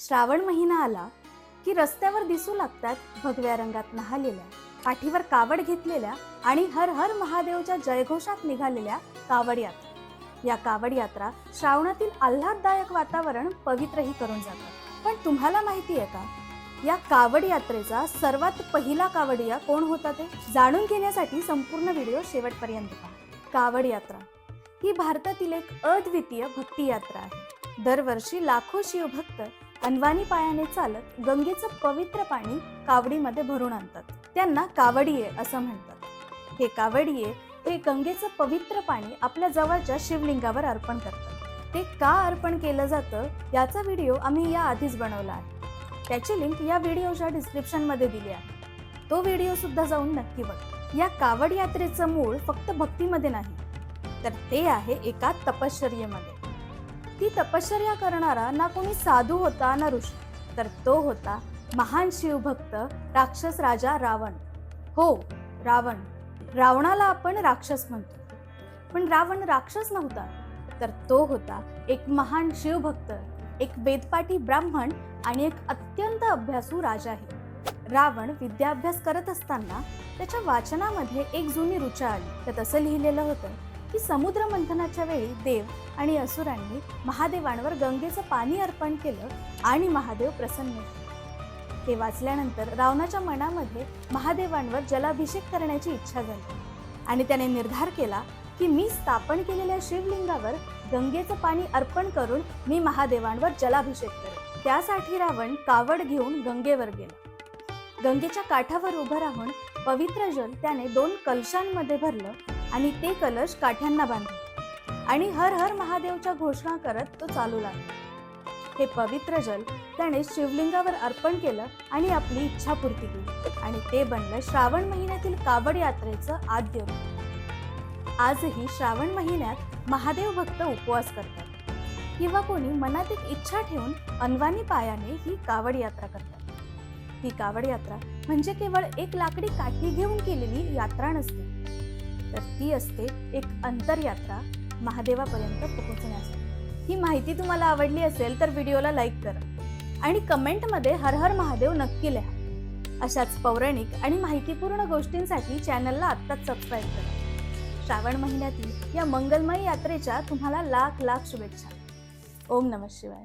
श्रावण महिना आला की रस्त्यावर दिसू लागतात भगव्या रंगात नहालेल्या पाठीवर कावड घेतलेल्या आणि हर हर महादेवच्या जयघोषात निघालेल्या कावड यात्रा. या कावड यात्रा श्रावणातील आल्हाददायक वातावरण पवित्रही करून जातात पण तुम्हाला माहिती आहे का? या कावड यात्रेचा सर्वात पहिला कावडिया कोण होता ते? जाणून घेण्यासाठी संपूर्ण व्हिडिओ शेवटपर्यंत पहा. कावड यात्रा ही भारतातील एक अद्वितीय भक्ती यात्रा आहे. दरवर्षी लाखो शिवभक्त अनवाणी पायाने चालत गंगेचं पवित्र पाणी कावडीमध्ये भरून आणतात. त्यांना कावडिये असं म्हणतात. हे कावडिये हे गंगेचं पवित्र पाणी आपल्या जवळच्या शिवलिंगावर अर्पण करतात. ते का अर्पण केलं जातं याचा व्हिडिओ आम्ही या आधीच बनवला आहे. त्याची लिंक या व्हिडिओच्या डिस्क्रिप्शनमध्ये दिली आहे. तो व्हिडिओ सुद्धा जाऊन नक्की बघ. या कावड यात्रेचं मूळ फक्त भक्तीमध्ये नाही तर ते आहे एका तपश्चर्येमध्ये. ती तपश्चर्या करणारा ना कोणी साधू होता ना ऋषी. तर तो होता महान शिवभक्त राक्षस राजा रावण. हो रावण. रावणाला आपण राक्षस म्हणतो. पण रावण राक्षस नव्हता. तर तो होता एक महान शिवभक्त एक वेदपाठी ब्राह्मण आणि एक अत्यंत अभ्यासू राजा आहे. रावण विद्याभ्यास करत असताना त्याच्या वाचनामध्ये एक जुनी रुचा आली. त्यात असं लिहिलेलं होतं की समुद्र मंथनाच्या वेळी देव आणि असुरांनी महादेवांवर गंगेचं पाणी अर्पण केलं आणि महादेव प्रसन्न झाले. हे वाचल्यानंतर रावणाच्या मनामध्ये महादेवांवर जलाभिषेक करण्याची इच्छा झाली. आणि त्याने निर्धार केला की मी स्थापन केलेल्या शिवलिंगावर गंगेचं पाणी अर्पण करून मी महादेवांवर जलाभिषेक करेन. त्यासाठी रावण कावड घेऊन गंगेवर गेला. गंगेच्या काठावर उभं राहून पवित्र जल त्याने दोन कलशांमध्ये भरलं आणि ते कलश काठ्यांना बांधले. आणि हर हर महादेवच्या घोषणा करत तो चालू लागला. हे पवित्र जल त्याने शिवलिंगावर अर्पण केलं आणि आपली इच्छापूर्ती केली. आणि ते बनलं श्रावण महिन्यातील कावड यात्रेचं आद्य रूप. आजही श्रावण महिन्यात महादेव भक्त उपवास करतात. किंवा कोणी मनात एक इच्छा ठेवून अनवानी पायाने ही कावड यात्रा करतात. ही कावड यात्रा म्हणजे केवळ एक लाकडी काठी घेऊन केलेली यात्रा नसते. तर ती असते एक अंतरयात्रा महादेवापर्यंत पोहोचण्यासाठी. ही माहिती तुम्हाला आवडली असेल तर व्हिडिओला लाईक करा आणि कमेंटमध्ये हर हर महादेव नक्की लिहा. अशाच पौराणिक आणि माहितीपूर्ण गोष्टींसाठी चॅनलला आत्ताच सबस्क्राईब करा. श्रावण महिन्यातील या मंगलमय यात्रेच्या तुम्हाला लाख लाख शुभेच्छा. ओम नम शिवाय.